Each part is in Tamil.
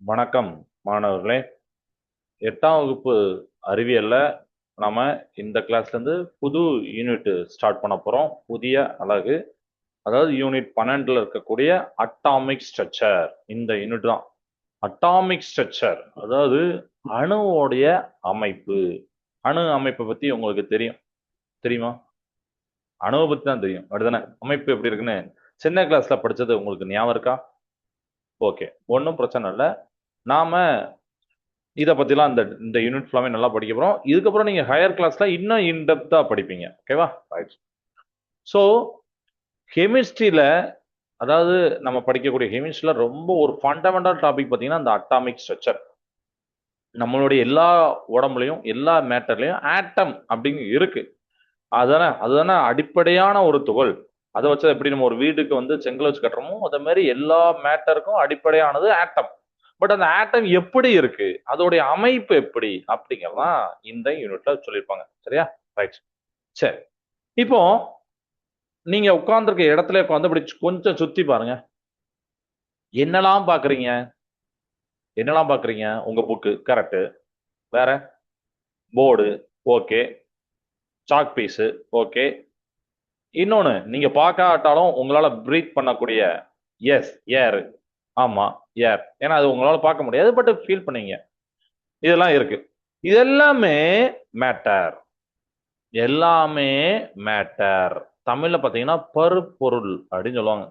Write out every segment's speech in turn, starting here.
வணக்கம் மாணவர்களே. எட்டாம் வகுப்பு அறிவியலில் நம்ம இந்த கிளாஸ்லேருந்து புது யூனிட் ஸ்டார்ட் பண்ண போகிறோம் புதிய அழகு அதாவது யூனிட் பன்னெண்டுல இருக்கக்கூடிய அட்டாமிக் ஸ்ட்ரக்சர் இந்த யூனிட் தான். அட்டாமிக் ஸ்ட்ரக்சர் அதாவது அணுவோடைய அமைப்பு. அணு அமைப்பை பற்றி உங்களுக்கு தெரியும். தெரியுமா? அணுவை பற்றி தான் தெரியும். அப்படிதானே அமைப்பு எப்படி இருக்குன்னு. சின்ன கிளாஸில் படித்தது உங்களுக்கு ஞாபகம் இருக்கா? ஓகே. ஒன்றும் பிரச்சனை இல்லை. நாம் இதை பற்றிலாம் இந்த இந்த யூனிட் ஃபுல்லாமே நல்லா படிக்க போகிறோம் இதுக்கப்புறம் நீங்கள் ஹையர் கிளாஸில் இன்னும் இன்டெப்த்தாக படிப்பீங்க. ஓகேவா ரைட் ஸோ கெமிஸ்ட்ரியில் அதாவது நம்ம படிக்கக்கூடிய கெமிஸ்ட்ரியில் ரொம்ப ஒரு ஃபண்டமெண்டல் டாபிக் பார்த்தீங்கன்னா அந்த அட்டாமிக் ஸ்ட்ரக்சர் நம்மளுடைய எல்லா உடம்புலையும் எல்லா மேட்டர்லையும் ஆட்டம் அப்படிங்க இருக்கு. அதுதானே அதுதானே அடிப்படையான ஒரு துகள். அதை வச்சு எப்படி நம்ம ஒரு வீட்டுக்கு வந்து செங்கல் வச்சு கட்டுறோமோ அதே மாதிரி எல்லா மேட்டருக்கும் அடிப்படையானது ஆட்டம் பட் அந்த ஆட்டம் எப்படி இருக்கு? அதோடைய அமைப்பு எப்படி? அப்படிங்கறதான் இந்த யூனிட்ல சொல்லியிருப்பாங்க. சரியா? ரைட் சரி. இப்போ நீங்க உட்கார்ந்துருக்க இடத்துல உட்காந்து இப்படி கொஞ்சம் சுத்தி பாருங்க. என்னெல்லாம் பாக்குறீங்க என்னெல்லாம் பாக்குறீங்க உங்க புக்கு கரெக்டு வேற? Board okay chalk piece okay இன்னொன்னு நீங்க பார்க்காட்டாலும் உங்களால பிரீத் பண்ணக்கூடிய எஸ் ஏர் ஆமா ஏர் ஏன்னா அது உங்களால பார்க்க முடியாது. பட் ஃபீல் பண்ணீங்க. இதெல்லாம் இருக்கு. இது எல்லாமே மேட்டர் எல்லாமே மேட்டர் தமிழ்ல பாத்தீங்கன்னா பருப்பொருள் அப்படின்னு சொல்லுவாங்க.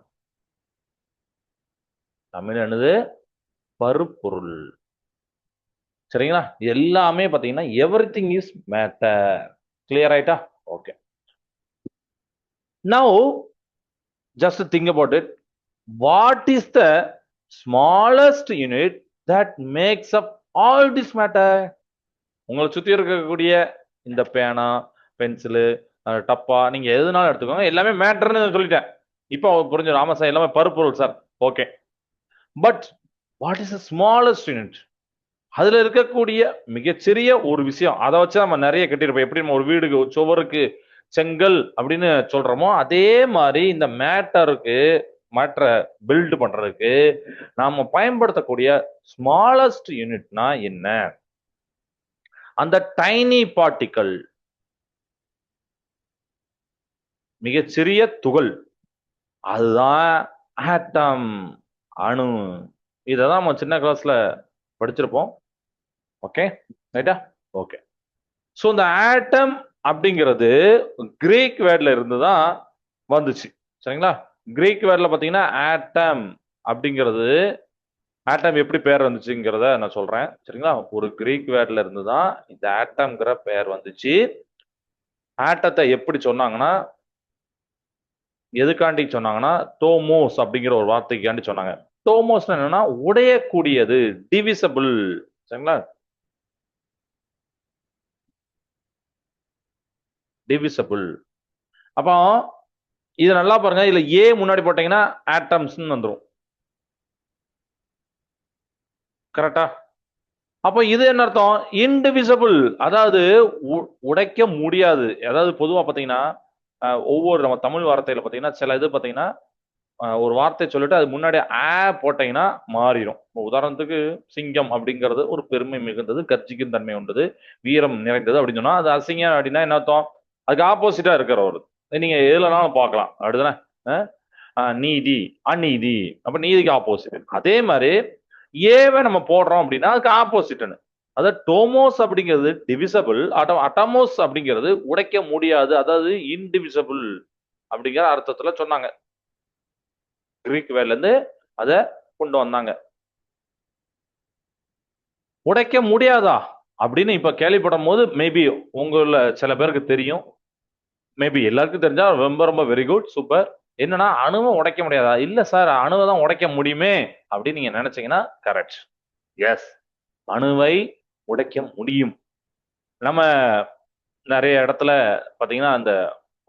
தமிழ் என்னது? பருப்பொருள். சரிங்களா? எல்லாமே பாத்தீங்கன்னா everything is matter clear ஆயிட்டா? Okay Now, just think about it. What is the smallest unit that makes up all this matter உங்களை சுத்தி இருக்கக்கூடிய இந்த பேனா பென்சிலு டப்பா நீங்க எதுனாலும் எடுத்துக்கோங்க. எல்லாமே மேட்டர்னு சொல்லிட்டேன். இப்போ புரிஞ்சிடும் ஆமா சார் எல்லாமே பருப்பொருள் sir. Okay but what is the smallest unit அதுல இருக்கக்கூடிய மிகச்சிறிய ஒரு விஷயம். அதை வச்சு நம்ம நிறைய கட்டியிருப்போம். எப்படி நம்ம ஒரு வீடுக்கு சுவருக்கு செங்கல் அப்படின்னு சொல்றோமோ அதே மாதிரி இந்த மேட்டருக்கு மேட்டரை பில்ட் பண்றதுக்கு நாம பயன்படுத்தக்கூடிய ஸ்மாலஸ்ட் யூனிட்னா என்ன? அந்த டைனி பார்ட்டிக்கல் மிகச்சிறிய துகள் அதுதான் ஆட்டம் அணு. இததான் நம்ம சின்ன கிளாஸ்ல படிச்சிருப்போம். ஓகே ரைட்டா ஓகே ஸோ இந்த ஆட்டம் அப்படிங்கிறது கிரேக் வேர்ட்ல இருந்து தான் வந்துச்சு. சரிங்களா? கிரேக் வேர்ட்ல பார்த்தீங்கன்னா ஆட்டம் அப்படிங்கிறது ஆட்டம் எப்படி பேர் வந்துச்சுங்கிறத நான் சொல்றேன். சரிங்களா? ஒரு கிரீக் வேர்ட்ல இருந்து தான் இந்த ஆட்டம்ங்கிற பெயர் வந்துச்சு. ஆட்டத்தை எப்படி சொன்னாங்கன்னா எதுக்காண்டி சொன்னாங்கன்னா தோமோஸ் அப்படிங்கிற ஒரு வார்த்தைக்காண்டி சொன்னாங்க. டோமோஸ் என்னன்னா உடையக்கூடியது டிவிசபிள் சரிங்களா? டிவிசபிள் அப்போ இது நல்லா பாருங்க. இதுல ஏ முன்னாடி போட்டீங்கன்னா ஆட்டம்ஸ்னு வந்துடும் கரெக்டா அப்போ இது என்ன அர்த்தம்? இன்டிவிசபிள் அதாவது உடைக்க முடியாது. அதாவது பொதுவாக பார்த்தீங்கன்னா ஒவ்வொரு நம்ம தமிழ் வார்த்தையில் பார்த்தீங்கன்னா சில இது பார்த்தீங்கன்னா ஒரு வார்த்தை சொல்லிட்டு அது முன்னாடி ஆ போட்டீங்கன்னா மாறிடும் உதாரணத்துக்கு சிங்கம் அப்படிங்கிறது ஒரு பெருமை மிகுந்தது கர்ஜிக்கும் தன்மை உண்டது வீரம் நிறைந்தது அப்படின்னு சொன்னா அது அசிங்கம் அப்படின்னா என்ன அர்த்தம்? அதுக்கு ஆப்போசிட்டா இருக்கிற ஒரு நீங்க எதுலனாலும் பார்க்கலாம். அப்படிதானே? நீதி அநீதி. அப்ப நீதிக்கு ஆப்போசிட் அதே மாதிரி ஏவை நம்ம போடுறோம் அப்படின்னா அதுக்கு ஆப்போசிட்னு அதாவது டோமோஸ் அப்படிங்கிறது டிவிசபிள் அட்டமோஸ் அப்படிங்கிறது உடைக்க முடியாது. அதாவது இன்டிவிசபிள் அப்படிங்கிற அர்த்தத்துல சொன்னாங்க. கிரீக் வேர்ல இருந்து அதை கொண்டு வந்தாங்க. உடைக்க முடியாதா? அப்படின்னு இப்ப கேள்விப்படும் போது மேபி உங்கள சில பேருக்கு தெரியும். மேபி எல்லாருக்கும் தெரிஞ்சா ரொம்ப ரொம்ப வெரி குட் சூப்பர் என்னன்னா அணுவை உடைக்க முடியாதா? இல்ல சார் அணுவை தான் உடைக்க முடியுமே அப்படின்னு நீங்க நினைச்சீங்கன்னா கரெக்ட் எஸ் அணுவை உடைக்க முடியும். நம்ம நிறைய இடத்துல பாத்தீங்கன்னா அந்த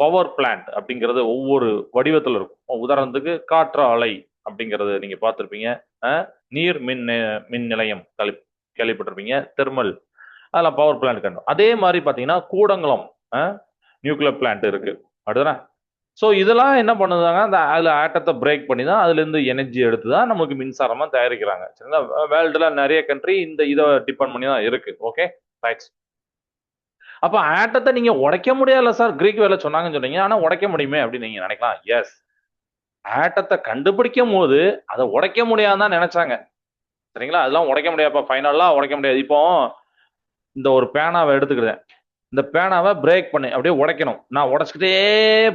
பவர் பிளான்ட் அப்படிங்கிறது ஒவ்வொரு வடிவத்தில் இருக்கும். உதாரணத்துக்கு காற்று அலை அப்படிங்கிறது நீங்க பார்த்துருப்பீங்க. நீர் மின் மின் நிலையம் கேள்வி கேள்விப்பட்டிருப்பீங்க. தெர்மல். அதெல்லாம் பவர் பிளான்ட் கண்டும் அதே மாதிரி பார்த்தீங்கன்னா கூடங்குளம். நியூக்ளியர் பிளான்ட் இருக்கு. அடுத்தா ஸோ இதெல்லாம் என்ன பண்ணுதாங்க அந்த அதில் ஆட்டத்தை பிரேக் பண்ணி தான் அதுலேருந்து எனர்ஜி எடுத்து தான் நமக்கு மின்சாரமாக தயாரிக்கிறாங்க. சரிங்களா? வேர்ல்டில் நிறைய கண்ட்ரி இந்த இதை டிபெண்ட் பண்ணி தான் இருக்கு. ஓகே ரைட்ஸ் அப்போ ஆட்டத்தை நீங்கள் உடைக்க முடியாதுல்ல சார் கிரீக் வேலை சொன்னாங்கன்னு சொன்னீங்க. ஆனால் உடைக்க முடியுமே அப்படின்னு நீங்கள் நினைக்கலாம். எஸ் ஆட்டத்தை கண்டுபிடிக்கும் போது அதை உடைக்க முடியாதுன்னு நினைச்சாங்க. சரிங்களா? அதெல்லாம் உடைக்க முடியாதுப்பா. ஃபைனலாக உடைக்க முடியாது. இப்போ இந்த ஒரு பேனாவை எடுத்துக்கிறேன். இந்த பேனாவை பிரேக் பண்ணி. அப்படியே உடைக்கணும். நான் உடைச்சிக்கிட்டே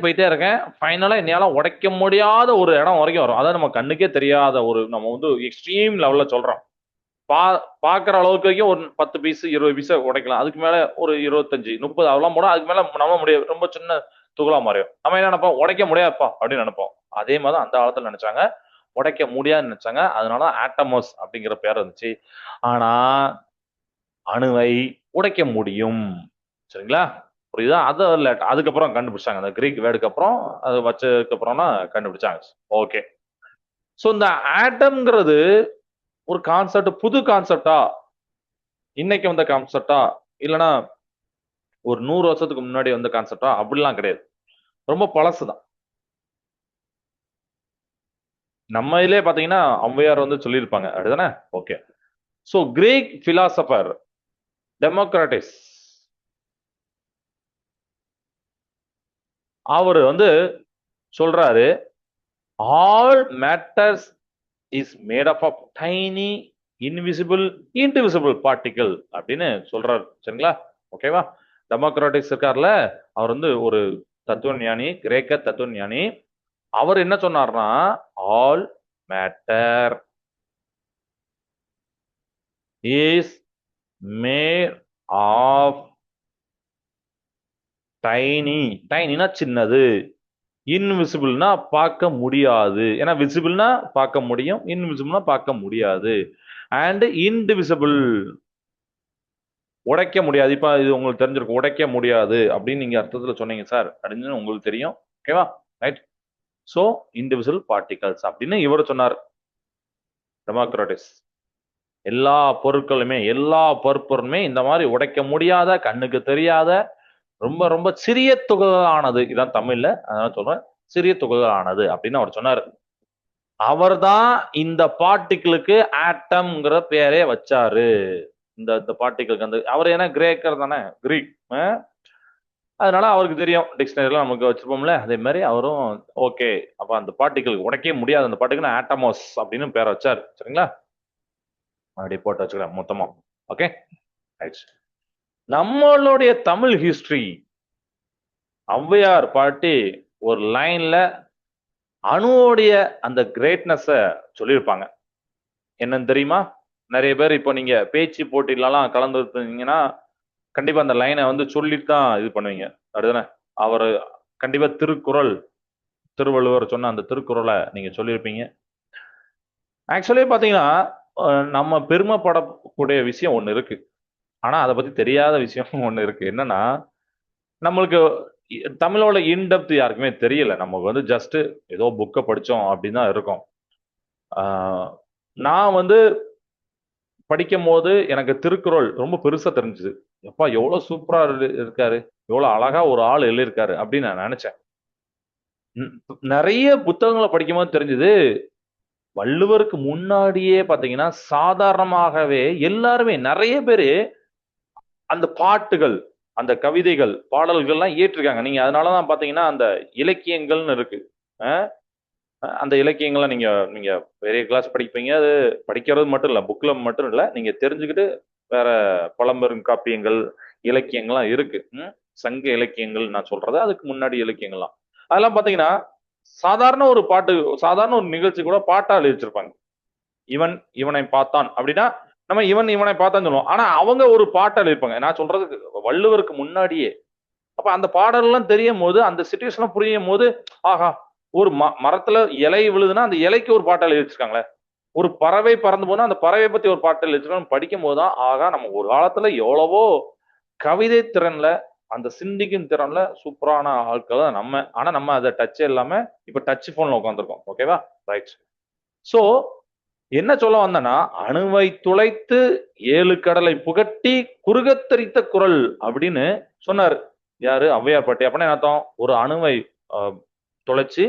போயிட்டே இருக்கேன். ஃபைனலாக என்னால் உடைக்க முடியாத ஒரு இடம் வரைக்கும் வரும். அதான் நம்ம கண்ணுக்கே தெரியாத ஒரு நம்ம வந்து எக்ஸ்ட்ரீம் லெவலில் சொல்கிறோம் பா பார்க்குற அளவுக்கு வரைக்கும் ஒரு பத்து பீஸ் இருபது பீஸை உடைக்கலாம். அதுக்கு மேலே ஒரு இருபத்தஞ்சு முப்பது அவ்வளோ போனால் அதுக்கு மேலே நம்ம முடியாது. ரொம்ப சின்ன துகளாக மாறியும் நம்ம என்ன நினைப்போம்? உடைக்க முடியாதுப்பா அப்படின்னு நினைப்போம். அதே மாதிரி தான் அந்த காலத்தில் நினச்சாங்க. உடைக்க முடியாதுன்னு நினச்சாங்க. அதனால ஆட்டமோஸ் அப்படிங்கிற பேர் இருந்துச்சு. ஆனால் அணுவை உடைக்க முடியும். சரிங்களா? புரியுதா? அதை லேட் அதுக்கப்புறம் கண்டுபிடிச்சாங்க. அந்த கிரீக் வேர்டுக்கு அப்புறம் அது வச்சதுக்கு அப்புறம்னா கண்டுபிடிச்சாங்க. ஓகே ஸோ இந்த ஆட்டம்ங்கிறது ஒரு கான்செப்ட் புது கான்செப்டா இன்னைக்கு வந்த கான்செப்டா இல்லைன்னா ஒரு நூறு வருஷத்துக்கு முன்னாடி வந்த கான்செப்டா அப்படிலாம் கிடையாது. ரொம்ப பழசு தான் நம்ம இதுலயே பாத்தீங்கன்னா ஔவையார் வந்து சொல்லியிருப்பாங்க. அப்படிதானே? Okay so Greek philosopher Democritus அவர் வந்து சொல்றாரு all matters is made up of tiny invisible indivisible particle அப்படின்னு சொல்றாரு. சரிங்களா? ஓகேவா டெமோக்ராட்டிக்ஸ் இருக்கார்ல அவர் வந்து ஒரு தத்துவ ஞானி கிரேக்க தத்துவ ஞானி அவர் என்ன சொன்னார்னா all matter is made of tiny டைனினா சின்னது. இன்விசிபிள்னா பார்க்க முடியாது. ஏன்னா விசிபிள்னா பார்க்க முடியும் இன்விசிபிள்னா பார்க்க முடியாது. அண்ட் இன்டிவிசிபிள் உடைக்க முடியாது. இப்போ இது உங்களுக்கு தெரிஞ்சிருக்கும் உடைக்க முடியாது அப்படின்னு நீங்கள் அர்த்தத்தில் சொன்னீங்க சார். அப்படின்னு உங்களுக்கு தெரியும். ஓகேவா ரைட் ஸோ இன்டிவிசிபிள் பார்ட்டிகல்ஸ் அப்படின்னு இவர் சொன்னார். டெமோக்ராட்டிஸ் எல்லா பொருட்களுமே எல்லா பொருட்களுமே இந்த மாதிரி உடைக்க முடியாத கண்ணுக்கு தெரியாத ரொம்ப ரொம்ப சிறிய துகளானது இதான் தமிழ்ல. அதனால சொல்றேன் சிறிய துகளானது அப்படின்னு அவர் சொன்னார். அவர் தான் இந்த பார்ட்டிக்கிளுக்கு ஆட்டம்ங்கிற பேரே வச்சாரு. இந்த இந்த பார்ட்டிக்கிளுக்கு அந்த அவர் ஏன்னா கிரேக்கர் தானே கிரீக். அதனால அவருக்கு தெரியும். டிக்ஷனரிலாம் நமக்கு வச்சிருப்போம்ல. அதே மாதிரி அவரும் ஓகே அப்ப அந்த பார்ட்டிகளுக்கு உடைக்கவே முடியாது. அந்த பார்ட்டிக்கு ஆட்டமோஸ் அப்படின்னு பேர் வச்சார். சரிங்களா? அப்படி போட்டு வச்சுக்கிறேன் மொத்தமா. ஓகே? நம்மளுடைய தமிழ் ஹிஸ்டரி ஔவையார் பாட்டி ஒரு லைன்ல அணுவோடைய அந்த கிரேட்னஸ சொல்லியிருப்பாங்க. என்னன்னு தெரியுமா? நிறைய பேர் இப்போ நீங்க பேச்சு போட்டிலலாம் கலந்து இருந்தீங்கன்னா கண்டிப்பா அந்த லைனை வந்து சொல்லிட்டு தான் இது பண்ணுவீங்க. அப்படிதானே? அவர் கண்டிப்பா திருக்குறள் திருவள்ளுவர் சொன்ன அந்த திருக்குறளை நீங்க சொல்லியிருப்பீங்க. ஆக்சுவலி பாத்தீங்கன்னா நம்ம பெருமைப்படக்கூடிய விஷயம் ஒன்று இருக்கு. ஆனா அதை பத்தி தெரியாத விஷயம் ஒன்று இருக்கு. என்னன்னா நம்மளுக்கு தமிழோட இன்டெப்த் யாருக்குமே தெரியல. நமக்கு வந்து ஜஸ்ட் ஏதோ புக்கை படித்தோம் அப்படின்னு தான் இருக்கும். நான் வந்து படிக்கும் போது எனக்கு திருக்குறள் ரொம்ப பெருசா தெரிஞ்சுது. எப்பா எவ்வளோ சூப்பரா இருக்காரு. எவ்வளோ அழகா ஒரு ஆள் எழுதியிருக்காரு அப்படின்னு நான் நினைச்சேன். நிறைய புத்தகங்களை படிக்கும் போது தெரிஞ்சது வள்ளுவருக்கு முன்னாடியே பாத்தீங்கன்னா சாதாரணமாகவே எல்லாருமே நிறைய பேரு அந்த பாட்டுகள் அந்த கவிதைகள் பாடல்கள்லாம் ஏற்றிருக்காங்க. நீங்க அதனாலதான் பாத்தீங்கன்னா அந்த இலக்கியங்கள்னு இருக்கு. அந்த இலக்கியங்களை நீங்க நீங்க பெரிய கிளாஸ் படிப்பீங்க. அது படிக்கிறது மட்டும் இல்லை புக்ல மட்டும் இல்லை. நீங்க தெரிஞ்சுக்கிட்டு வேற பழம்பெரும் காப்பியங்கள் இலக்கியங்கள்லாம் இருக்கு. சங்க இலக்கியங்கள் நான் சொல்றது. அதுக்கு முன்னாடி இலக்கியங்கள்லாம். அதெல்லாம் பாத்தீங்கன்னா சாதாரண ஒரு பாட்டு சாதாரண ஒரு நிகழ்ச்சி கூட பாட்டா எழுதிச்சிருப்பாங்க இவன் இவனை பார்த்தான் அப்படின்னா நம்ம இவன் இவனை பார்த்தான்னு சொல்லுவோம். ஆனா அவங்க ஒரு பாட்டை இருப்பாங்க. நான் சொல்றதுக்கு வள்ளுவருக்கு முன்னாடியே. அப்ப அந்த பாடல்லாம் தெரியும் போது அந்த சுச்சுவேஷன் புரியும் போது ஆஹா ஒரு ம மரத்துல இலை விழுதுன்னா அந்த இலைக்கு ஒரு பாட்டல் எழுதிச்சிருக்காங்களே. ஒரு பறவை பறந்து போனா அந்த பறவை பத்தி ஒரு பாட்டல் எழுதிச்சிருக்கோம் படிக்கும் போதுதான் ஆகா நம்ம ஒரு காலத்துல எவ்வளவோ கவிதை திறன்ல அந்த சிந்திக்கும் திறன்ல சூப்பரான ஆட்கள் தான் நம்ம. ஆனா நம்ம அதை டச்சே இல்லாம இப்ப டச் போன்ல உட்காந்துருக்கோம் ஓகேவா ரைட் சோ என்ன சொல்ல வந்தனா அணுவை துளைத்து ஏழு கடலை புகட்டி குறுகத்தரித்த குரல் அப்படின்னு சொன்னார். யாரு? ஔவையார் பாட்டி. அப்படின்னா என்ன அர்த்தம்? ஒரு அணுவை துளைச்சி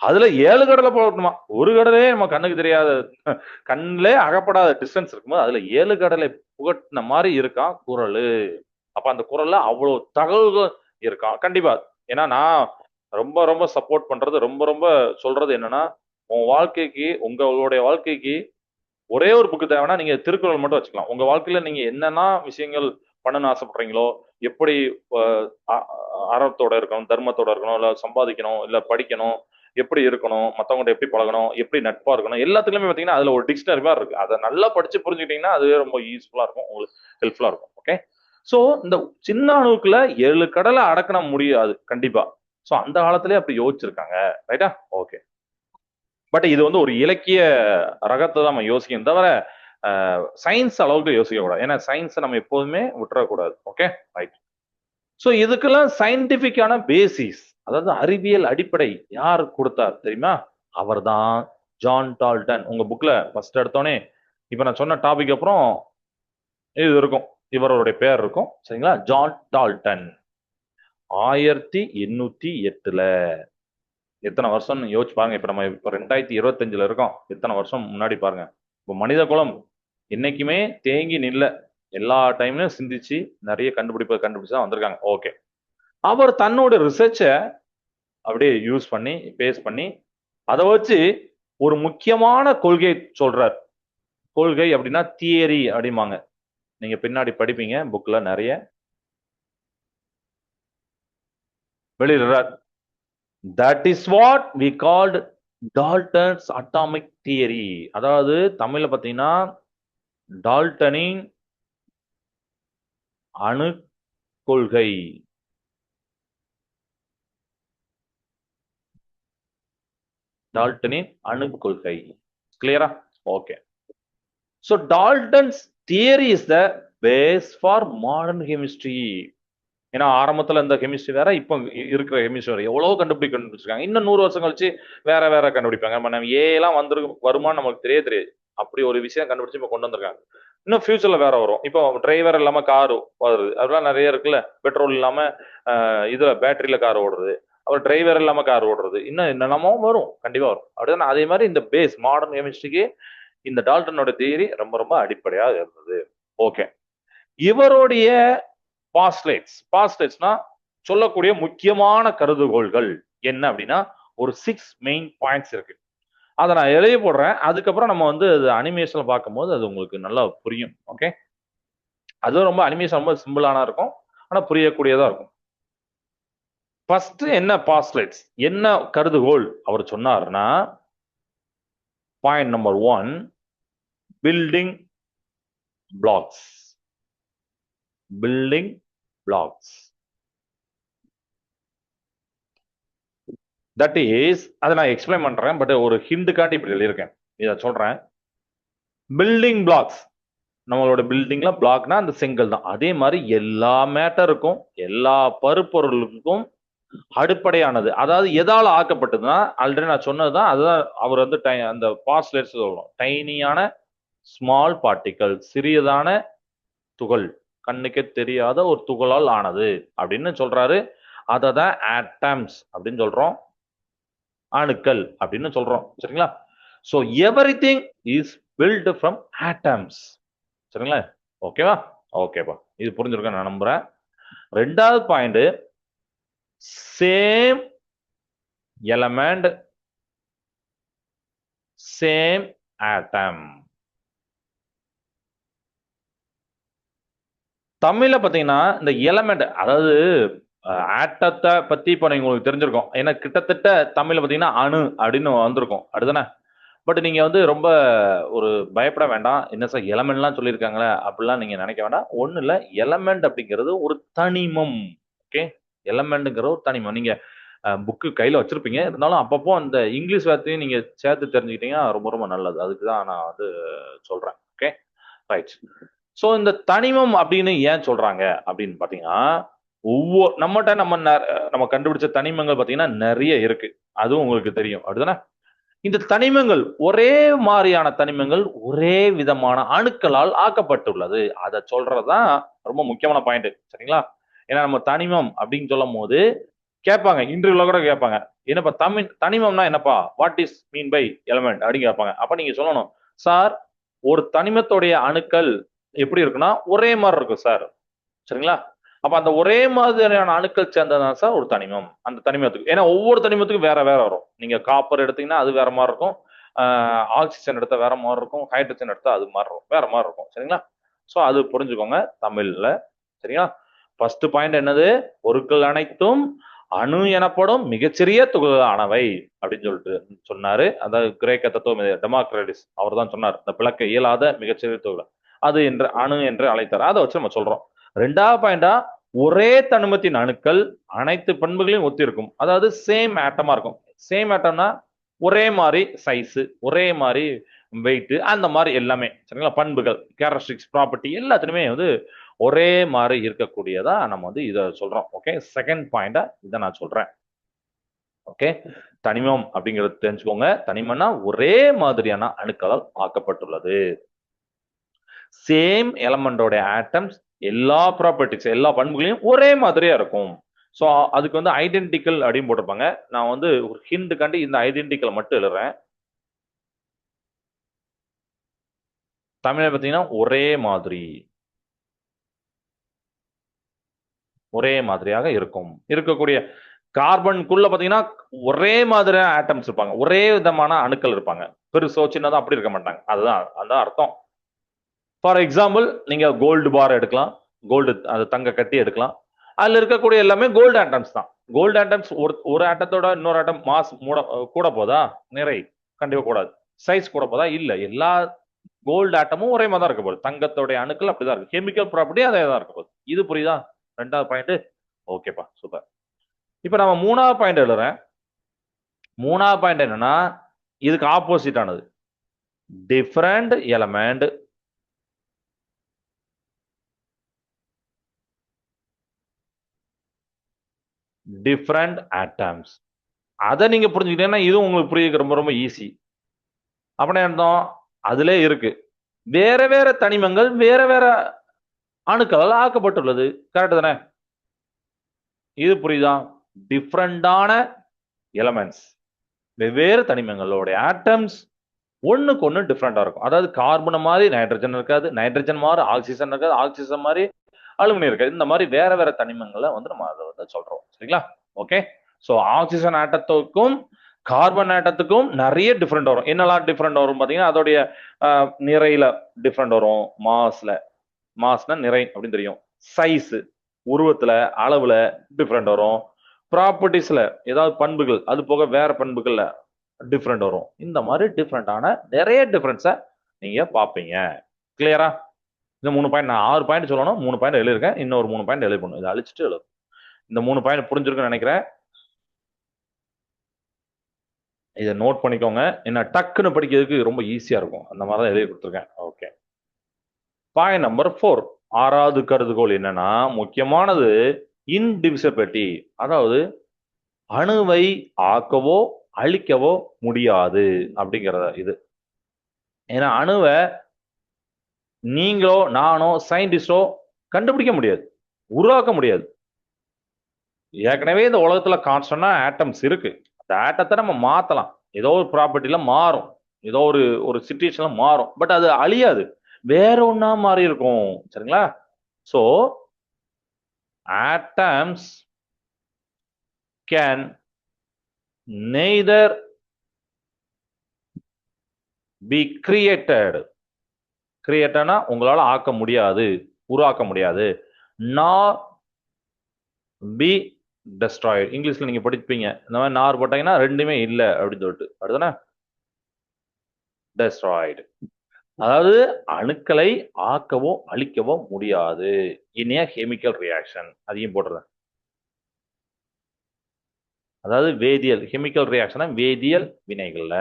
அதுல ஏழு கடலை போடணுமா? ஒரு கடலே நம்ம கண்ணுக்கு தெரியாத கண்ணிலே அகப்படாத டிஸ்டன்ஸ் இருக்கும்போது அதுல ஏழு கடலை புகட்டின மாதிரி இருக்கான் குரல்? அப்ப அந்த குரல்ல அவ்வளவு தகவல்கள் இருக்கான் கண்டிப்பா. ஏன்னா நான் ரொம்ப ரொம்ப சப்போர்ட் பண்றது ரொம்ப ரொம்ப சொல்றது என்னன்னா உன் வாழ்க்கைக்கு உங்களுடைய வாழ்க்கைக்கு ஒரே ஒரு புக்கு தேவைன்னா நீங்க திருக்குறள் மட்டும் வச்சுக்கலாம். உங்க வாழ்க்கையில நீங்க என்னென்ன விஷயங்கள் பண்ணணும்னு ஆசைப்படுறீங்களோ எப்படி அறத்தோட இருக்கணும் தர்மத்தோட இருக்கணும் இல்ல சம்பாதிக்கணும் இல்ல படிக்கணும் எப்படி இருக்கணும் மத்தவங்கள்ட்ட எப்படி பழகணும் எப்படி நட்பா இருக்கணும் எல்லாத்துலயுமே பாத்தீங்கன்னா அதுல ஒரு டிக்ஷனரி மாதிரி இருக்கு. அதை நல்லா படிச்சு புரிஞ்சுக்கிட்டீங்கன்னா அதுவே ரொம்ப யூஸ்ஃபுல்லா இருக்கும் உங்களுக்கு ஹெல்ப்ஃபுல்லா இருக்கும் ஓகே சோ இந்த சின்ன அணுவுக்குள்ள ஏழு கடலை அடக்கண முடியாது கண்டிப்பா. சோ அந்த காலத்திலே அப்படி யோசிச்சிருக்காங்க ரைட்டா ஓகே பட் இது வந்து ஒரு இலக்கிய ரகத்தை தான் நம்ம யோசிக்கணும். தவிர சயின்ஸ் அளவுக்கு யோசிக்க கூடாது. ஏன்னா சயின்ஸை நம்ம எப்போதுமே விட்டுறக்கூடாது. ஓகே ரைட் ஸோ இதுக்கெல்லாம் சயின்டிபிக்கான பேசிஸ் அதாவது அறிவியல் அடிப்படை யார் கொடுத்தார் தெரியுமா? அவர் தான் ஜான் டால்டன். உங்க புக்ல ஃபர்ஸ்ட் எடுத்தோடனே இப்போ நான் சொன்ன டாபிக் அப்புறம் இது இருக்கும். இவருடைய பேர் இருக்கும். சரிங்களா? John Dalton. ஆயிரத்தி எண்ணூத்தி எட்டுல எத்தனை வருஷம்னு யோசிச்சு பாருங்க. இப்போ நம்ம இப்போ ரெண்டாயிரத்தி இருபத்தஞ்சில் இருக்கோம். எத்தனை வருஷம் முன்னாடி பாருங்க. இப்போ மனித குலம் என்னைக்குமே தேங்கி நில்ல. எல்லா டைம்லயும் சிந்திச்சு நிறைய கண்டுபிடிப்பை கண்டுபிடிச்சு தான் வந்திருக்காங்க. ஓகே அவர் தன்னோட ரிசர்ச்சை அப்படியே யூஸ் பண்ணி பேஸ் பண்ணி அதை வச்சு ஒரு முக்கியமான கொள்கை சொல்றார். கொள்கை அப்படின்னா தியரி அப்படிம்பாங்க. நீங்க பின்னாடி படிப்பீங்க புக்ல நிறைய. வெளியிடுறார். That is what we called Dalton's atomic theory அதாவது தமிழ்ல பார்த்தீங்கன்னா டால்டனின் அணு கொள்கை டால்டனின் அணு கொள்கை கிளியரா okay so Dalton's theory is the base for modern chemistry ஏன்னா ஆரம்பத்தில் இந்த கெமிஸ்ட்ரி வேற இப்போ இருக்கிற கெமிஸ்ட்ரி வேற. எவ்வளோ கண்டுபிடி கண்டுபிடிச்சிருக்காங்க. இன்னும் நூறு வருஷம் கழிச்சு வேற வேற கண்டுபிடிப்பாங்க. நம்ம ஏ எல்லாம் வந்துருக்கு வருமானு நமக்கு தெரிய தெரியாது. அப்படி ஒரு விஷயம் கண்டுபிடிச்சு இப்போ கொண்டு வந்திருக்காங்க. இன்னும் ஃபியூச்சர்ல வேற வரும். இப்போ டிரைவர் இல்லாம கார் வருது. அதெல்லாம் நிறைய இருக்குல்ல. பெட்ரோல் இல்லாம இதில் இதுல பேட்டரியில கார் ஓடுறது. அப்புறம் டிரைவர் இல்லாம கார் ஓடுறது. இன்னும் என்னென்னமோ வரும். கண்டிப்பா வரும். அப்படிதான் அதே மாதிரி இந்த பேஸ் மாடர்ன் கெமிஸ்ட்ரிக்கு இந்த டால்டனோட தியரி ரொம்ப ரொம்ப அடிப்படையாக இருந்தது. ஓகே இவருடைய பாஸ்லேட்ஸ் பாஸ்லேட்ஸ்னா சொல்லக்கூடிய முக்கியமான கருதுகோள்கள் என்ன அப்படின்னா ஒரு சிக்ஸ் மெயின் பாயிண்ட்ஸ் இருக்கு. அதை நான் எழுதி போடுறேன். அதுக்கப்புறம் நம்ம வந்து அது அனிமேஷன்ல பார்க்கும்போது அது உங்களுக்கு நல்லா புரியும். ஓகே அதுவும் ரொம்ப அனிமேஷன் ரொம்ப சிம்பிளான இருக்கும். ஆனா புரியக்கூடியதா இருக்கும். ஃபர்ஸ்ட் என்ன பாஸ்லேட்ஸ் என்ன கருதுகோள்? அவர் சொன்னார்னா point number one building blocks building blocks. That is அதை நான் எக்ஸ்பிளைன் பண்றேன் பட் ஒரு ஹிண்ட் காட்டி இப்படி எழுதியிருக்கேன். இதை சொல்றேன். பில்டிங் பிளாக்ஸ் நம்மளோட பில்டிங்ல பிளாக்னா அந்த செங்கல் தான். அதே மாதிரி எல்லா மேட்டருக்கும் எல்லா பருப்பொருளுக்கும் அடிப்படையானது. அதாவது எதால ஆக்கப்பட்டதுன்னா ஆல்ரெடி நான் சொன்னதுதான் அதுதான் அவர் வந்து டை அந்த பாஸ்லேட்ஸ் சொல்லணும் டைனியான ஸ்மால் பார்ட்டிக்கல் சிறியதான துகள். கண்ணுக்கே தெரியாத ஒரு துகளால் ஆனது அப்படின்னு சொல்றாரு. அதை தான் ஆட்டம்ஸ் அப்படின்னு சொல்றோம். அணுக்கள் அப்படின்னு சொல்றோம். சரிங்களா? So everything is built from atoms சரிங்களா ஓகேவா ஓகேப்பா இது புரிஞ்சிருக்க நான் நம்புறேன். ரெண்டாவது point same element same atom தமிழில் பார்த்தீங்கன்னா இந்த எலமெண்ட் அதாவது ஆட்டத்தை பற்றி இப்போ நீங்க உங்களுக்கு தெரிஞ்சிருக்கும். ஏன்னா கிட்டத்தட்ட தமிழில் பார்த்தீங்கன்னா அணு அப்படின்னு வந்திருக்கும். அப்படிதானே பட் நீங்கள் வந்து ரொம்ப ஒரு பயப்பட வேண்டாம். என்ன சார் எலமெண்ட்லாம் சொல்லியிருக்காங்களே அப்படிலாம் நீங்கள் நினைக்க வேண்டாம். ஒன்றும் இல்லை. எலமெண்ட் அப்படிங்கிறது ஒரு தனிமம். ஓகே எலமெண்ட்டுங்கிற ஒரு தனிமம். நீங்கள் புக்கு கையில் வச்சுருப்பீங்க. இருந்தாலும் அப்பப்போ அந்த இங்கிலீஷ் வார்த்தையும் நீங்கள் சேர்த்து தெரிஞ்சுக்கிட்டீங்கன்னா ரொம்ப ரொம்ப நல்லது. அதுக்கு தான் நான் வந்து சொல்கிறேன் ஓகே ரைட் ஸோ இந்த தனிமம் அப்படின்னு ஏன் சொல்றாங்க? அப்படின்னு பார்த்தீங்கன்னா ஒவ்வொரு நம்மகிட்ட நம்ம நம்ம கண்டுபிடிச்ச தனிமங்கள் பார்த்தீங்கன்னா நிறைய இருக்கு. அதுவும் உங்களுக்கு தெரியும். அப்படிதானே? இந்த தனிமங்கள் ஒரே மாதிரியான தனிமங்கள் ஒரே விதமான அணுக்களால் ஆக்கப்பட்டுள்ளது. அதை சொல்றதுதான் ரொம்ப முக்கியமான பாயிண்ட் சரிங்களா? ஏன்னா நம்ம தனிமம் அப்படின்னு சொல்லும் போது கேட்பாங்க. இன்டர்வியூல கூட கேட்பாங்க. என்னப்பா தமிழ் தனிமம்னா என்னப்பா? What is mean by element அப்படின்னு கேட்பாங்க. அப்ப நீங்க சொல்லணும். சார் ஒரு தனிமத்துடைய அணுக்கள் எப்படி இருக்குன்னா ஒரே மாதிரி இருக்கும் சார் சரிங்களா? அப்ப அந்த ஒரே மாதிரியான அணுக்கள் சேர்ந்ததான் சார் ஒரு தனிமம். அந்த தனிமத்துக்கு. ஏன்னா ஒவ்வொரு தனிமத்துக்கும் வேற வேற வரும். நீங்க காப்பர் எடுத்தீங்கன்னா அது வேற மாதிரி இருக்கும். ஆக்சிஜன் எடுத்தா வேற மாதிரி இருக்கும். ஹைட்ரஜன் எடுத்தா அது மாதிரி இருக்கும். வேற மாதிரி இருக்கும். சரிங்களா? ஸோ அது புரிஞ்சுக்கோங்க தமிழ்ல. சரிங்களா? ஃபர்ஸ்ட் பாயிண்ட் என்னது? பொருட்கள் அனைத்தும் அணு எனப்படும் மிகச்சிறிய துகளானவை அப்படின்னு சொல்லிட்டு சொன்னாரு. அதாவது கிரேக்க தத்துவம் டெமோக்ரட்டிஸ் அவர் தான் சொன்னார். இந்த பிளக்க இயலாத மிகச்சிறிய துகள் அது என்று அணு என்று அழைத்தார். அதை வச்சு நம்ம சொல்றோம். ரெண்டாவது பாயிண்டா ஒரே தனிமத்தின் அணுக்கள் அனைத்து பண்புகளையும் ஒத்திருக்கும். அதாவது சேம் ஆட்டமா இருக்கும். சேம் ஆட்டம்னா ஒரே மாதிரி சைஸ் ஒரே மாதிரி வெயிட் அந்த மாதிரி எல்லாமே. சரிங்களா? பண்புகள் கேரக்டரிஸ்டிக்ஸ் ப்ராப்பர்ட்டி எல்லாத்துலையுமே வந்து ஒரே மாதிரி இருக்கக்கூடியதா நம்ம வந்து இதை சொல்றோம். ஓகே செகண்ட் பாயிண்டா இதை நான் சொல்றேன். ஓகே தனிமம் அப்படிங்கிறது தெரிஞ்சுக்கோங்க. தனிமம்னா ஒரே மாதிரியான அணுக்களால் ஆக்கப்பட்டுள்ளது. சேம் எலமெண்டோட ஆட்டம்ஸ் எல்லா ப்ராப்பர்ட்டிஸ் எல்லா பண்புகளையும் ஒரே மாதிரியா இருக்கும். ஸோ அதுக்கு வந்து ஐடென்டிக்கல் அப்படின்னு போட்டிருப்பாங்க. நான் வந்து ஒரு ஹிண்டுக்காண்டி இந்த ஐடென்டிக்கல் மட்டும் எழுதுறேன். தமிழை பார்த்தீங்கன்னா ஒரே மாதிரி. ஒரே மாதிரியாக இருக்கும். இருக்கக்கூடிய கார்பனுக்குள்ள பார்த்தீங்கன்னா ஒரே மாதிரியான ஆட்டம்ஸ் இருப்பாங்க. ஒரே விதமான அணுக்கள் இருப்பாங்க. பெருசோ சின்னதோ அப்படி இருக்க மாட்டாங்க. அதுதான் அதுதான் அர்த்தம். ஃபார் எக்ஸாம்பிள் நீங்கள் கோல்டு பார் எடுக்கலாம். கோல்டு அது தங்க கட்டி எடுக்கலாம். அதில் இருக்கக்கூடிய எல்லாமே கோல்டு ஆட்டம்ஸ் தான். கோல்டு ஆட்டம்ஸ் ஒரு ஒரு ஆட்டத்தோட இன்னொரு ஆட்டம் மாஸ் மூட கூட போதா? நிறை. கண்டிப்பாக கூடாது. சைஸ் கூட போதா? இல்லை. எல்லா கோல்டு ஆட்டமும் ஒரே மாதிரி தான் இருக்க போகுது. தங்கத்தோடைய அணுக்கள் அப்படிதான் இருக்கு. கெமிக்கல் ப்ராப்பர்ட்டி அதே தான் இருக்க போகுது. இது புரியுதா? ரெண்டாவது பாயிண்ட் ஓகேப்பா சூப்பர் இப்போ நம்ம மூணாவது பாயிண்ட் எழுதுறேன். மூணாவது பாயிண்ட் என்னன்னா இதுக்கு ஆப்போசிட் ஆனது. டிஃப்ரெண்ட் எலமெண்ட் டிஃப்ரெண்ட் ஆட்டம்ஸ் அதை நீங்கள் புரிஞ்சுக்கிட்டீங்கன்னா இதுவும் உங்களுக்கு புரியுது ரொம்ப ரொம்ப ஈஸி அப்படின்னா இருந்தோம் அதிலே இருக்கு. வேற வேற தனிமங்கள் வேற வேற அணுக்களால் ஆக்கப்பட்டுள்ளது. கரெக்ட் தானே? இது புரியுதா? டிஃப்ரெண்டான எலமெண்ட்ஸ் வெவ்வேறு தனிமங்களோடைய ஆட்டம்ஸ் ஒன்றுக்கு ஒன்று டிஃப்ரெண்ட்டாக இருக்கும். அதாவது கார்பன் மாதிரி நைட்ரஜன் இருக்காது நைட்ரஜன் மாதிரி ஆக்சிஜன் இருக்காது ஆக்சிஜன் மாதிரி அலுமினியம் இருக்காது இந்த மாதிரி வேற வேற தனிமங்களை வந்து நம்ம அதை வந்து சொல்றோம். சரிங்களா? ஓகே ஸோ ஆக்சிஜன் ஆட்டத்துக்கும் கார்பன் ஆட்டத்துக்கும் நிறைய டிஃப்ரெண்ட் வரும். என்னெல்லாம் டிஃப்ரெண்ட் வரும் பார்த்தீங்கன்னா அதோடைய நிறையில டிஃப்ரெண்ட் வரும். மாஸ்ல மாஸ்னா நிறை அப்படின்னு தெரியும். சைஸ் உருவத்துல அளவுல டிஃப்ரெண்ட் வரும். ப்ராப்பர்ட்டிஸ்ல ஏதாவது பண்புகள் அது போக வேற பண்புகள்ல டிஃப்ரெண்ட் வரும். இந்த மாதிரி டிஃப்ரெண்டான நிறைய டிஃப்ரென்ஸை நீங்க பார்ப்பீங்க. கிளியரா இந்த மூணு பாயிண்ட் நான் ஆறு பாயிண்ட் சொல்லணும் மூணு பாயிண்ட் எழுதிருக்கேன் இன்னொரு மூணு பாயிண்ட் எழுதி பண்ணும் இதை அழிச்சிட்டு எழுதும். இந்த மூணு பாயிண்ட் புரிஞ்சிருக்குன்னு நினைக்கிறேன். இதை நோட் பண்ணிக்கோங்க. என்ன டக்குன்னு படிக்கிறதுக்கு ரொம்ப ஈஸியா இருக்கும். அந்த மாதிரி தான் எழுதி கொடுத்துருக்கேன். ஓகே பாயிண்ட் நம்பர் ஃபோர் ஆறாவது கருதுகோள் என்னன்னா முக்கியமானது இன்டிவிசபிலிட்டி அதாவது அணுவை ஆக்கவோ அழிக்கவோ முடியாது. அப்படிங்கிறத இது. ஏன்னா அணுவை நீங்களோ நானோ சயின்டிஸ்டோ கண்டுபிடிக்க முடியாது. உருவாக்க முடியாது. ஏற்கனவே இந்த உலகத்துல கான்ஸ்டன்டா ஆட்டம்ஸ் இருக்கு. அந்த ஆட்டத்தை நம்ம மாத்தலாம். ஏதோ ஒரு ப்ராப்பர்ட்டில மாறும். ஏதோ ஒரு ஒரு சுச்சுவேஷன்ல மாறும். பட் அது அழியாது. வேற ஒன்னா மாறி இருக்கும். சரிங்களா? So atoms can neither be created கிரியேட்டனா உங்களால் ஆக்க முடியாது உருவாக்க முடியாது. நார் பி டெஸ்ட்ராய்டு இங்கிலீஷில் நீங்கள் படிப்பீங்க. இந்த மாதிரி நார் போட்டீங்கன்னா ரெண்டுமே இல்லை அப்படின்னு சொல்லிட்டு. அடுத்தானே டெஸ்ட்ராய்டு அதாவது அணுக்களை ஆக்கவோ அழிக்கவோ முடியாது. இனியா கெமிக்கல் ரியாக்ஷன் அதையும் போட்டுறேன். அதாவது வேதியியல் கெமிக்கல் ரியாக்ஷனா வேதியியல் வினைகள்ல.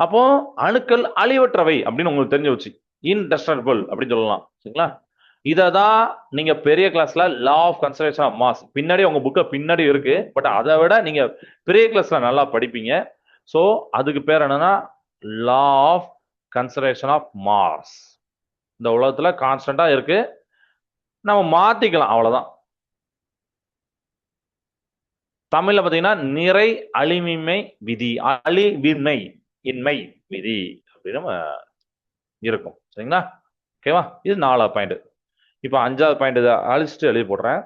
அப்போ அணுக்கள் அழிவற்றவை அப்படின்னு உங்களுக்கு தெரிஞ்சு வச்சு இன்டஸ்டபிள் அப்படின்னு சொல்லலாம். சரிங்களா? இதை தான் நீங்க பெரிய கிளாஸ்ல law of conservation of mass பின்னாடி உங்க புக்கை பின்னாடி இருக்கு. பட் அதை விட நீங்க பெரிய கிளாஸ்ல நல்லா படிப்பீங்க. ஸோ அதுக்கு பேர் என்னன்னா law of conservation of mass இந்த உலகத்துல கான்ஸ்டண்டா இருக்கு. நம்ம மாத்திக்கலாம் அவ்வளவுதான். தமிழ்ல பாத்தீங்கன்னா நிறை அழிமின்மை விதி. அழிவின்மை. இன்மை விதி அப்படின்னு நம்ம இருக்கும். சரிங்களா? ஓகேவா இது நாலாவது பாயிண்ட் இப்போ அஞ்சாவது பாயிண்ட் இதை அழிச்சிட்டு எழுதி போடுறேன்.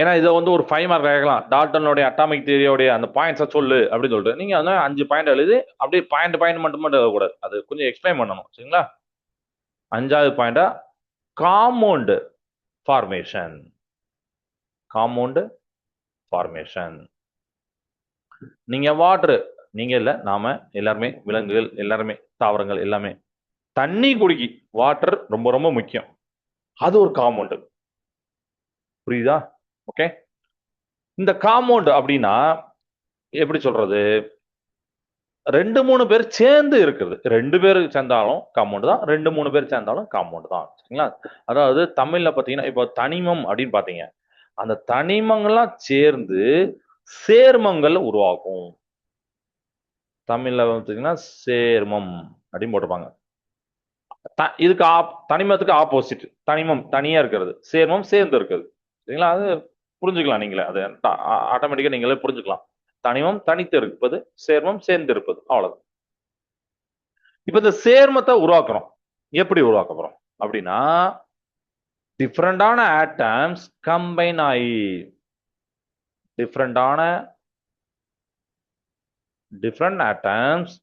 ஏன்னா இதை வந்து ஒரு ஃபைவ் மார்க் கேட்கலாம். டால்டனுடைய அட்டாமிக் தியரியோடைய அந்த பாயிண்ட்ஸை சொல்லு அப்படின்னு சொல்லிட்டு. நீங்கள் அதனால அஞ்சு பாயிண்ட் எழுதி அப்படியே பாயிண்ட் பாயிண்ட் மட்டும் மட்டும் எழுதக்கூடாது. அது கொஞ்சம் எக்ஸ்பிளைன் பண்ணணும். சரிங்களா? அஞ்சாவது பாயிண்டா காம்பவுண்டு ஃபார்மேஷன் காம்பவுண்டு ஃபார்மேஷன் நீங்க வாட்ரு நீங்க இல்ல நாம எல்லாருமே விலங்குகள் எல்லாருமே தாவரங்கள் எல்லாமே. தண்ணி குடிக்கி வாட்டர் ரொம்ப ரொம்ப முக்கியம். அது ஒரு காம்பவுண்டு புரியுதா? ஓகே இந்த காம்பவுண்ட் அப்படின்னா எப்படி சொல்றது? ரெண்டு மூணு பேர் சேர்ந்து இருக்குது ரெண்டு பேர் சேர்ந்தாலும் காம்பவுண்ட் தான் ரெண்டு மூணு பேர் சேர்ந்தாலும் காம்பவுண்ட் தான். சரிங்களா? அதாவது தமிழ்ல பாத்தீங்கன்னா இப்போ தனிமம் அப்படின்னு பார்த்தீங்க. அந்த தனிமங்கள்லாம் சேர்ந்து சேர்மங்கள் உருவாகும். தமிழ்ல பார்த்தீங்கன்னா சேர்மம் அப்படின்னு போட்டிருப்பாங்க. த- இதுக்கு ஆப் தனிமத்துக்கு ஆப்போசிட் தனிமம் தனியா இருக்கிறது. சேர்மம் சேர்ந்து இருக்கிறது சரிங்களா? அது புரிஞ்சுக்கலாம் நீங்களே. அது ஆட்டோமேட்டிக்கா நீங்களே புரிஞ்சுக்கலாம். தனிமம் தனித்து இருப்பது சேர்மம் சேர்ந்து இருப்பது. அவ்வளவு இப்ப இந்த சேர்மத்தை உருவாக்குறோம். எப்படி உருவாக்க போறோம்? அப்படின்னா டிஃப்ரெண்டான ஆட்டம்ஸ் கம்பைன் ஆகி டிஃப்ரெண்டான டிஃப்ரெண்ட் ஆட்டம்ஸ்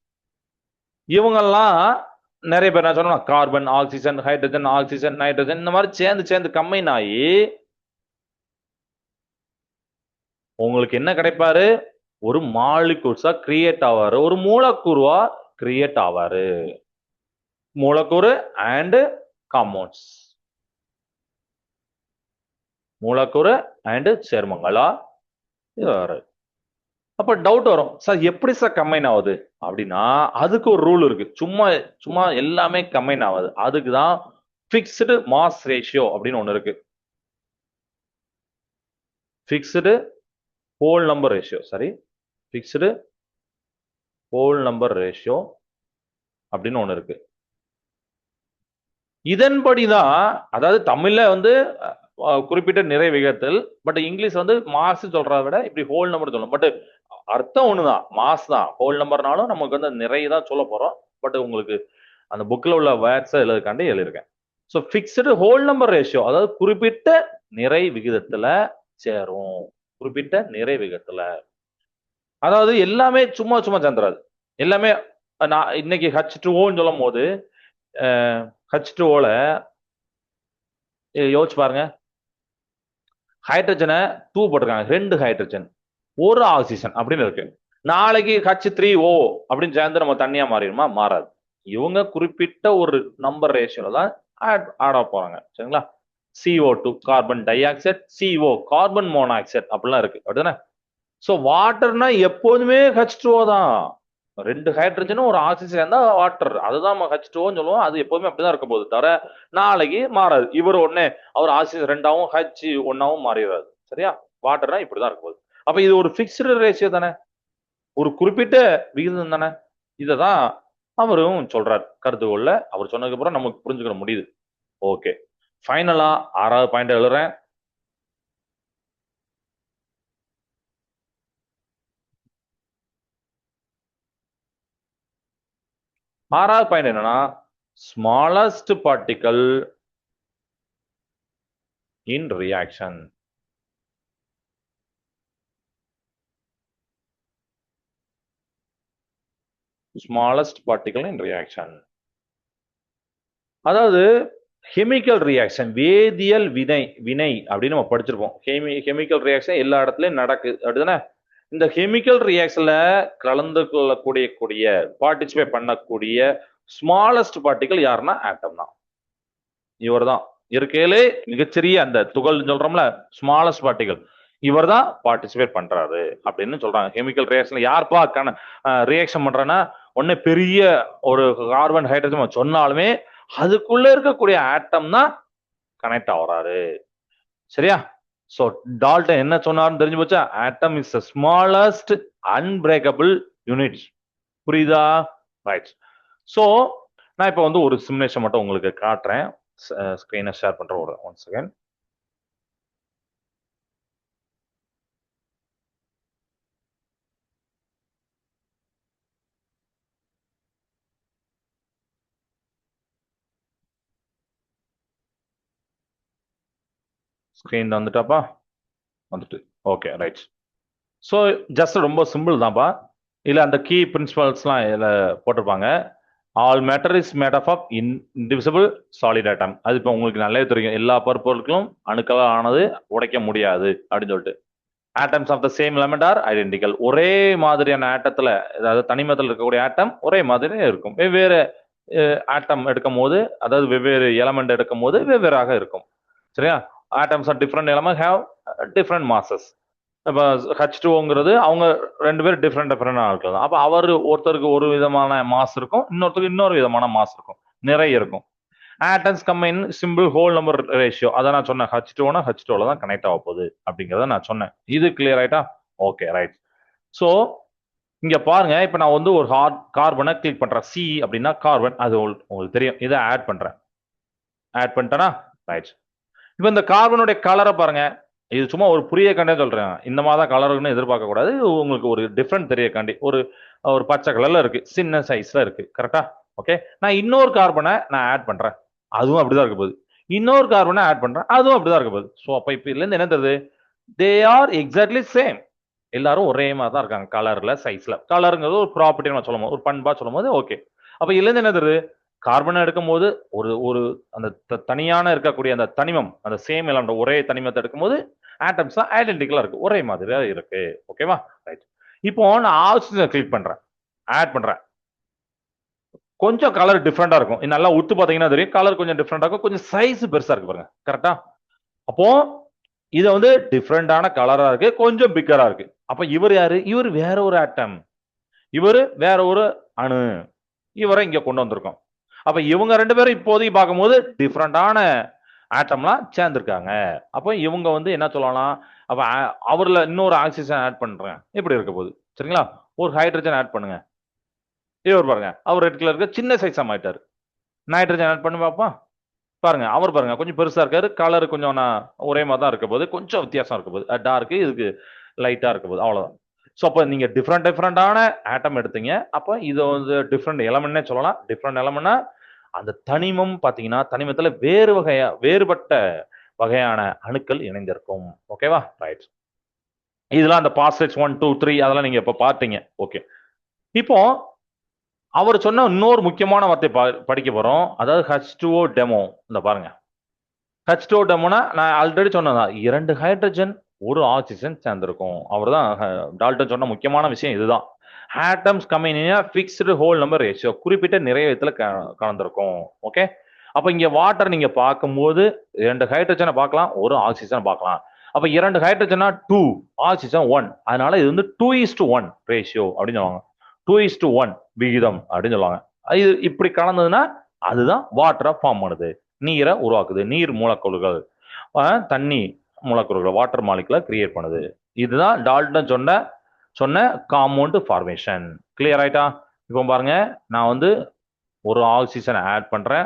இவங்கெல்லாம் நிறைய பேர் நான் சொன்னா carbon oxygen hydrogen oxygen nitrogen இந்த மாதிரி சேர்ந்து சேர்ந்து கம்மைன் ஆகி உங்களுக்கு என்ன கிடைப்பாரு? ஒரு மாலிகூல்ஸா கிரியேட் ஆவாரு. ஒரு மூலக்கூறுவா கிரியேட் ஆவாரு. மூலக்கூறு அண்ட் காம்பவுண்ட்ஸ் மூலக்கூறு அண்ட் சேர்மங்களா? இது அப்போ டவுட் வரும். சார் எப்படி சார் கம்பைன் ஆகுது? அப்படின்னா அதுக்கு ஒரு ரூல் இருக்கு. சும்மா சும்மா எல்லாமே கம்பைன் ஆகுது. அதுக்கு தான் ஃபிக்ஸ்டு மாஸ் ரேஷியோ அப்படின்னு ஒன்று இருக்கு. Fixed whole number ratio sorry fixed whole number ratio அப்படின்னு ஒன்று இருக்கு. இதன்படி தான் அதாவது தமிழ்ல வந்து குறிப்பிட்ட நிறை விகிதத்தில் பட் இங்கிலீஷ் வந்து மாஸ் சொல்றத விட இப்படி ஹோல் நம்பர் சொல்லணும் பட் அர்த்தம் ஒண்ணுதான் மாஸ் தான். ஹோல் நம்பர்னாலும் நமக்கு வந்து நிறைய தான் சொல்ல போறோம். பட் உங்களுக்கு அந்த புக்கில் உள்ள வேர்ட்ஸை எழுதுக்காண்டி எழுதியிருக்கேன். So fixed whole number ratio அதாவது குறிப்பிட்ட நிறை விகிதத்துல சேரும். குறிப்பிட்ட நிறை விகிதத்துல. அதாவது எல்லாமே சும்மா சும்மா சேர்ந்துராது. எல்லாமே நான் இன்னைக்கு ஹச் டூ ஓன்னு சொல்லும் போது ஹச் டூ ஓல யோசிச்சு பாருங்க. ஹைட்ரஜனை டூ போட்டிருக்காங்க. ரெண்டு ஹைட்ரஜன் ஒரு ஆக்சிஜன் அப்படின்னு இருக்கு. நாளைக்கு ஹச் த்ரீ ஓ அப்படின்னு சேர்ந்து நம்ம தண்ணியா மாறிடுமா? மாறாது. இவங்க குறிப்பிட்ட ஒரு நம்பர் ரேஷியோல தான் ஆட் ஆட போறாங்க. சரிங்களா? C O two carbon dioxide C O carbon monoxide அப்படிலாம் இருக்கு. அப்படிதானே ஸோ வாட்டர்னா எப்போதுமே ஹச் டூ தான். ரெண்டு ஹைட்ரஜனும் ஒரு ஆக்சிஜன் இருந்தால் வாட்டர் அதுதான் நம்ம ஹச் டூன்னு சொல்லுவோம். அது எப்போதுமே அப்படிதான் இருக்க போகுது தவிர நாளைக்கு மாறாது. இவர் ஒன்னே அவர் ஆக்சிஜன் ரெண்டாவும் ஹச் ஒன்னாவும் மாறிடாது சரியா? வாட்டர்னா இப்படிதான் இருக்க போகுது. அப்ப இது ஒரு ஃபிக்ஸ்டு ரேஷியோ தானே? ஒரு குறிப்பிட்ட விகிதம் தானே? இதை தான் அவரும் சொல்றார். கருத்துக்கொள்ள அவர் சொன்னதுக்கு அப்புறம் நமக்கு புரிஞ்சுக்கிற முடியுது. ஓகே ஃபைனலா ஆறாவது பாயிண்ட் எழுதுறேன். ஆறாவது பாயிண்ட் என்னன்னா smallest particle in reaction smallest particle in reaction அதாவது கெமிக்கல் ரியாக்ஷன் வேதியியல் வினை வினை அப்படின்னு நம்ம படிச்சிருப்போம். கெமி கெமிக்கல் ரியாக்ஷன் எல்லா இடத்துலயும் நடக்குது அப்படிதானே இந்த கெமிக்கல் ரியாக்ஷன்ல கலந்து கொள்ளக்கூடிய கூடிய பார்ட்டிசிபேட் பண்ணக்கூடிய ஸ்மாலஸ்ட் பார்ட்டிகல் யாருன்னா ஆட்டம் தான். இவர் தான் இருக்கையிலே மிகச்சிறிய அந்த துகள் சொல்றோம்ல ஸ்மாலஸ்ட் பார்ட்டிகல் இவர் தான் பார்ட்டிசிபேட் பண்றாரு அப்படின்னு சொல்றாங்க. கெமிக்கல் ரியாக்ஷன்ல யார்ப்பா கண ரியாக்ஷன் பண்றேன்னா ஒன்னு பெரிய ஒரு கார்பன் ஹைட்ரஜன் சொன்னாலுமே அதுக்குள்ள இருக்கக்கூடிய ஆட்டம் தான் கனெக்ட் ஆகுறாரு. சரியா? சோ டால்டன் என்ன சொன்னார்னு தெரிஞ்சு போச்சா? Atom is the smallest unbreakable unit புரியுதா? ரைட் சோ நான் இப்போ வந்து ஒரு சிமுலேஷன் மட்டும் உங்களுக்கு காட்டுறேன். ஸ்க்ரீனை ஷேர் பண்ணுறேன் ஒரு ஒன் செகண்ட் ஸ்க்ரீன் வந்துட்டாப்பா? வந்துட்டு ஓகே ரைட் ஸோ ஜஸ்ட் ரொம்ப சிம்பிள் தான்ப்பா. இல்லை அந்த கீ பிரின்சிபல்ஸ்லாம் இதில் போட்டிருப்பாங்க. All matter is made of of in indivisible solid atom அது இப்போ உங்களுக்கு நல்லாவே தெரியும். எல்லா பருப்பொருட்களும் அணுக்களால் ஆனது உடைக்க முடியாது அப்படின்னு சொல்லிட்டு. Atoms of the same element are identical ஒரே மாதிரியான ஆட்டத்தில் அதாவது தனிமத்தில் இருக்கக்கூடிய ஆட்டம் ஒரே மாதிரியே இருக்கும். வெவ்வேறு ஆட்டம் எடுக்கும் போது அதாவது வெவ்வேறு எலமெண்ட் எடுக்கும் போது வெவ்வேறாக இருக்கும். சரியா? ஆட்டம்ஸ் ஆர் டிஃப்ரெண்ட் எல்லாமே ஹேவ் டிஃப்ரெண்ட் மாசஸ் இப்போ ஹச் டூங்கிறது அவங்க ரெண்டு பேரும் டிஃப்ரெண்ட் டிஃப்ரெண்ட் ஆட்கள் தான். அப்போ அவர் ஒருத்தருக்கு ஒரு விதமான மாஸ் இருக்கும் இன்னொருத்தருக்கு இன்னொரு விதமான மாஸ் இருக்கும். நிறைய இருக்கும். Atoms combine simple whole number ratio அதை நான் சொன்னேன். ஹச் டூனா ஹச் டூவில் தான் கனெக்ட் ஆக போகுது அப்படிங்கிறத நான் சொன்னேன். இது கிளியர் ஆயிட்டா? ஓகே ரைட் ஸோ இங்க பாருங்க இப்போ நான் வந்து ஒரு ஹார்ட் கார்பனை கிளிக் பண்றேன். சி அப்படின்னா கார்பன் அது உங்களுக்கு உங்களுக்கு தெரியும். இதை ஆட் பண்றேன். ஆட் பண்ணிட்டேனா? ரைட் இப்போ இந்த கார்பனுடைய கலரை பாருங்க. இது சும்மா ஒரு புரிய கண்டே சொல்றேன். இந்த மாதிரி தான் கலருன்னு எதிர்பார்க்க கூடாது உங்களுக்கு ஒரு டிஃப்ரெண்ட் தெரிய காண்டி ஒரு ஒரு பச்சை கலர்ல இருக்கு. சின்ன சைஸ்ல இருக்கு. கரெக்டா ஓகே நான் இன்னொரு கார்பனை நான் ஆட் பண்றேன். அதுவும் அப்படிதான் இருக்க போகுது. இன்னொரு கார்பனை ஆட் பண்றேன். அதுவும் அப்படிதான் இருக்க போகுது. ஸோ அப்போ இப்போ இதுல இருந்து என்ன தருது தே ஆர் எக்ஸாக்ட்லி சேம் எல்லாரும் ஒரே மாதிரி தான் இருக்காங்க. கலர்ல சைஸ்ல கலருங்கிறது ஒரு ப்ராப்பர்ட்டி நம்ம சொல்லும் ஒரு பண்பா சொல்லும் போது ஓகே அப்ப இதுல இருந்து என்ன தருது கார்பன் எடுக்கும் போது ஒரு ஒரு அந்த த- தனியான இருக்கக்கூடிய அந்த தனிமம் அந்த சேம் எலமெண்ட் ஒரே தனிமத்தை எடுக்கும்போது ஆட்டம்ஸ் தான் ஐடென்டிக்கலாக இருக்கு. ஒரே மாதிரியா இருக்கு. ஓகேவா ரைட் இப்போ நான் ஆக்சிஜனை கிளிக் பண்றேன். ஆட் பண்றேன். கொஞ்சம் கலர் டிஃப்ரெண்டா இருக்கும். நல்லா உத்து பார்த்தீங்கன்னா தெரியும். கலர் கொஞ்சம் டிஃப்ரெண்டா இருக்கும். கொஞ்சம் சைஸ் பெருசா இருக்கு பாருங்க. கரெக்டா அப்போ இது வந்து டிஃப்ரெண்டான கலரா இருக்கு. கொஞ்சம் பிக்கரா இருக்கு. அப்ப இவர் யாரு? இவர் வேற ஒரு ஆட்டம் இவர் வேற ஒரு அணு. இவரை இங்க கொண்டு வந்திருக்கோம். அப்ப இவங்க ரெண்டு பேரும் இப்போதைக்கு பார்க்கும்போது டிஃப்ரெண்டான ஆட்டம்லாம் சேர்ந்துருக்காங்க. அப்போ இவங்க வந்து என்ன சொல்லலாம்? அப்போ அவரில் இன்னொரு ஆக்சிஜன் ஆட் பண்ணுறேன் இப்படி இருக்க போகுது. சரிங்களா? ஒரு ஹைட்ரஜன் ஆட் பண்ணுங்க. இவர் பாருங்க. அவர் ரெட் கலருக்கு சின்ன சைஸாக மாயிட்டாரு நைட்ரஜன் ஆட் பண்ணி பார்ப்போம் பாருங்க. அவர் பாருங்க. கொஞ்சம் பெருசாக இருக்காரு. கலர் கொஞ்சம் நான் ஒரே மாதிரி தான் இருக்க போது கொஞ்சம் வித்தியாசம் இருக்க போது டார்க்கு இதுக்கு லைட்டாக இருக்க போது அவ்வளோதான் ஸோ அப்போ நீங்கள் டிஃப்ரெண்ட் டிஃப்ரெண்டான ஆட்டம் எடுத்தீங்க. அப்போ இது வந்து டிஃப்ரெண்ட் எலமெண்ட்னே சொல்லலாம். டிஃப்ரெண்ட் எலமெண்ட்னா அந்த தனிமம் பார்த்தீங்கன்னா தனிமத்தில் வேறு வகையா வேறுபட்ட வகையான அணுக்கள் இணைந்திருக்கும். ஓகேவா ரைட் இதெல்லாம் அந்த பாஸ்டேஜ் ஒன் டூ த்ரீ அதெல்லாம் நீங்கள் இப்போ பார்த்தீங்க. ஓகே இப்போ அவர் சொன்ன இன்னொரு முக்கியமான வார்த்தை படிக்க போகிறோம் அதாவது ஹச் டூஓ டெமோ இந்த பாருங்க. ஹச் டூ டெமோனா நான் ஆல்ரெடி சொன்னதான் இரண்டு ஹைட்ரஜன் ஒரு ஆக்சிஜன் சேர்ந்திருக்கும். அவர் தான் டால்டன் சொன்ன முக்கியமான விஷயம் இதுதான். ஆட்டம்ஸ் கம்மினா ஃபிக்ஸ்டு ஹோல் நம்பர் ரேஷியோ குறிப்பிட்ட நிறைய விதத்தில் க- கலந்திருக்கும். ஓகே அப்போ இங்கே வாட்டர் நீங்கள் பார்க்கும்போது ரெண்டு ஹைட்ரஜனை பார்க்கலாம் ஒரு ஆக்சிஜனை பார்க்கலாம். அப்போ இரண்டு ஹைட்ரஜனா டூ ஆக்சிஜன் ஒன் அதனால இது வந்து two is to one ratio அப்படின்னு சொல்லுவாங்க. டூ இஸ் டு ஒன் விகிதம் அப்படின்னு சொல்லுவாங்க. இது இப்படி கலந்ததுன்னா அதுதான் வாட்டரை ஃபார்ம் பண்ணுது. நீரை உருவாக்குது. நீர் மூலக்கூறுகள். தண்ணி மூலக்கூறுகள் வாட்டர் மாலிகுலை கிரியேட் பண்ணுது. இதுதான் டால்டன் சொன்ன சொன்ன காம்பவுண்டு ஃபார்மேஷன் கிளியர் ஆயிட்டா? இப்போ பாருங்க நான் வந்து ஒரு ஆக்சிஜனை ஆட் பண்ணுறேன்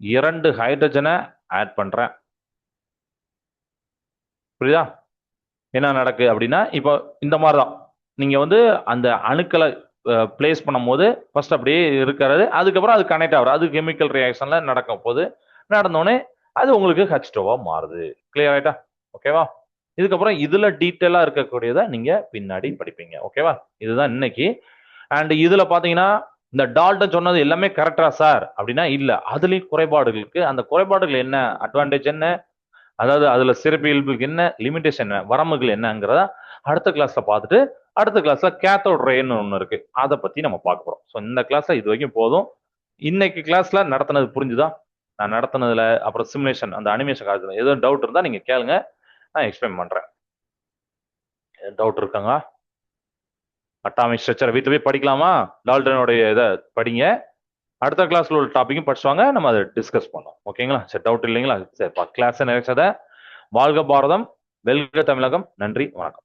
இரண்டு ஹைட்ரஜனை ஆட் பண்ணுறேன் புரியுதா? என்ன நடக்கு அப்படின்னா இப்போ இந்த மாதிரி தான் நீங்கள் வந்து அந்த அணுக்களை பிளேஸ் பண்ணும்போது ஃபர்ஸ்ட் அப்படியே இருக்கிறது அதுக்கப்புறம் அது கனெக்ட் ஆகுறது அது கெமிக்கல் ரியாக்ஷனில் நடக்கும் போது நடந்தோடனே அது உங்களுக்கு ஹச் டூவா மாறுது. கிளியர் ஆயிட்டா? ஓகேவா இதுக்கப்புறம் இதுல டீட்டெயிலா இருக்கக்கூடியதை நீங்க பின்னாடி படிப்பீங்க. ஓகேவா இதுதான் இன்னைக்கு. அண்ட் இதுல பாத்தீங்கன்னா இந்த டால்டன் சொன்னது எல்லாமே கரெக்டா சார் அப்படின்னா இல்ல. அதுலயும் குறைபாடுகள் இருக்கு. அந்த குறைபாடுகள் என்ன? அட்வான்டேஜ் என்ன? அதாவது அதுல சிறப்பு இயல்புக்கு என்ன? லிமிடேஷன் என்ன? வரம்புகள் என்னங்கிறத அடுத்த கிளாஸ்ல பார்த்துட்டு அடுத்த கிளாஸ்ல கேத்தோட் ரேன்னு ஒன்று இருக்கு. அதை பத்தி நம்ம பார்க்க போறோம். ஸோ இந்த கிளாஸ்ல இது வரைக்கும் போதும். இன்னைக்கு கிளாஸ்ல நடத்தினது புரிஞ்சுதா? நான் நடத்தினதுல அப்புறம் சிமுலேஷன் அந்த அனிமேஷன் காலத்தில். எதுவும் டவுட் இருந்தால் நீங்கள் கேளுங்க. நான் எக்ஸ்பிளைன் பண்ணுறேன் டவுட் இருக்காங்க? அட்டாமிக் ஸ்ட்ரக்சர் வீட்டில் போய் படிக்கலாமா? டால்டனுடைய இதை படிங்க. அடுத்த கிளாஸில் உள்ள டாப்பிக்கும் படிச்சுவாங்க. நம்ம அதை டிஸ்கஸ் பண்ணோம் ஓகேங்களா? சரி டவுட் இல்லைங்களா? சரி கிளாஸ் நினைச்சதை வாழ்க பாரதம். வெல்க தமிழகம். நன்றி வணக்கம்.